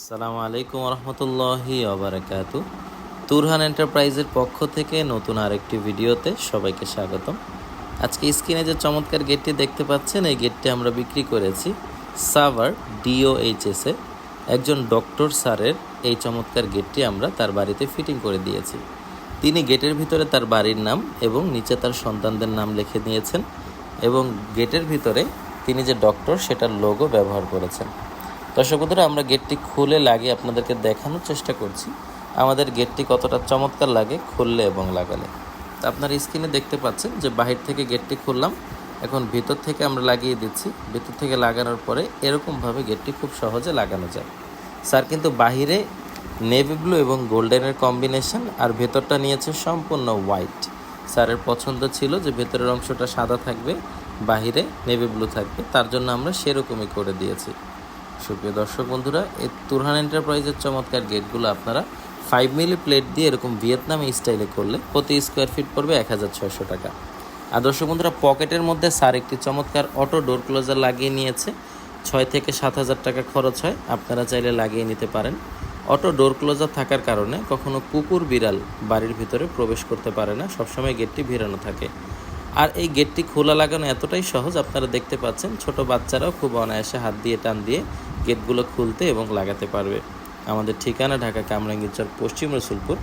আসসালামু আলাইকুম রহমতুল্লাহি অবরাকাত তুরহান এন্টারপ্রাইজের পক্ষ থেকে নতুন আরেকটি ভিডিওতে সবাইকে স্বাগতম। আজকে স্ক্রিনে যে চমৎকার গেটটি দেখতে পাচ্ছেন, এই গেটটি আমরা বিক্রি করেছি সাভার ডিওএইচএসে একজন ডক্টর স্যারের এই চমৎকার গেটটি আমরা তার বাড়িতে ফিটিং করে দিয়েছি। তিনি গেটের ভিতরে তার বাড়ির নাম এবং নিচে তার সন্তানদের নাম লিখে নিয়েছেন এবং গেটের ভিতরে তিনি যে ডক্টর, সেটার লোগো ব্যবহার করেছেন। দর্শক বন্ধুরা, আমরা গেটটি খুলে লাগিয়ে আপনাদেরকে দেখানোর চেষ্টা করছি। আমাদের গেটটি কতটা চমৎকার লাগে খুললে এবং লাগালে। তো আপনার স্ক্রিনে দেখতে পাচ্ছেন যে বাহির থেকে গেটটি খুললাম। এখন ভিতর থেকে আমরা লাগিয়ে দিচ্ছি। ভিতর থেকে লাগানোর পরে এরকমভাবে গেটটি খুব সহজে লাগানো যায়। স্যার কিন্তু বাহিরে নেভি ব্লু এবং গোল্ডেনের কম্বিনেশন আর ভেতরটা নিয়েছে সম্পূর্ণ হোয়াইট। স্যারের পছন্দ ছিল যে ভেতরের অংশটা সাদা থাকবে, বাহিরে নেভি ব্লু থাকবে। তার জন্য আমরা সেরকমই করে দিয়েছি। সুপ্রিয় দর্শক বন্ধুরা, এই তুরহান এন্টারপ্রাইজের চমৎকার গেটগুলো আপনারা ফাইভ মিলি প্লেট দিয়ে এরকম ভিয়েতনামি স্টাইলে করলে প্রতি স্কোয়ার ফিট পড়বে এক হাজার ছয়শো টাকা। আর দর্শক বন্ধুরা, পকেটের মধ্যে স্যার একটি চমৎকার অটো ডোর ক্লোজার লাগিয়ে নিয়েছে। ছয় থেকে সাত হাজার টাকা খরচ হয়, আপনারা চাইলে লাগিয়ে নিতে পারেন। অটো ডোর ক্লোজার থাকার কারণে কখনো কুকুর, বিড়াল বাড়ির ভিতরে প্রবেশ করতে পারে না, সবসময় গেটটি ভিড়ানো থাকে। আর এই গেটটি খোলা লাগানো এতটাই সহজ, আপনারা দেখতে পাচ্ছেন ছোট বাচ্চারাও খুব অনায়াসে হাত দিয়ে টান দিয়ে গেটগুলো খুলতে এবং লাগাতে পারবে। আমাদের ঠিকানা ঢাকা কামরাঙ্গীরচর, পশ্চিম রসুলপুর,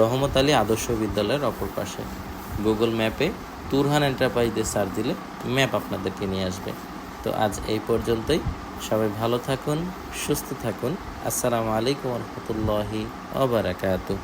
রহমত আলী আদর্শ বিদ্যালয়ের অপর পাশে। গুগল ম্যাপে তুরহান এন্টারপ্রাইজে সার দিলে ম্যাপ আপনাদেরকে নিয়ে আসবে। তো আজ এই পর্যন্তই। সবাই ভালো থাকুন, সুস্থ থাকুন। আসসালামু আলাইকুম রহমতুল্লাহি ওবরাকাতু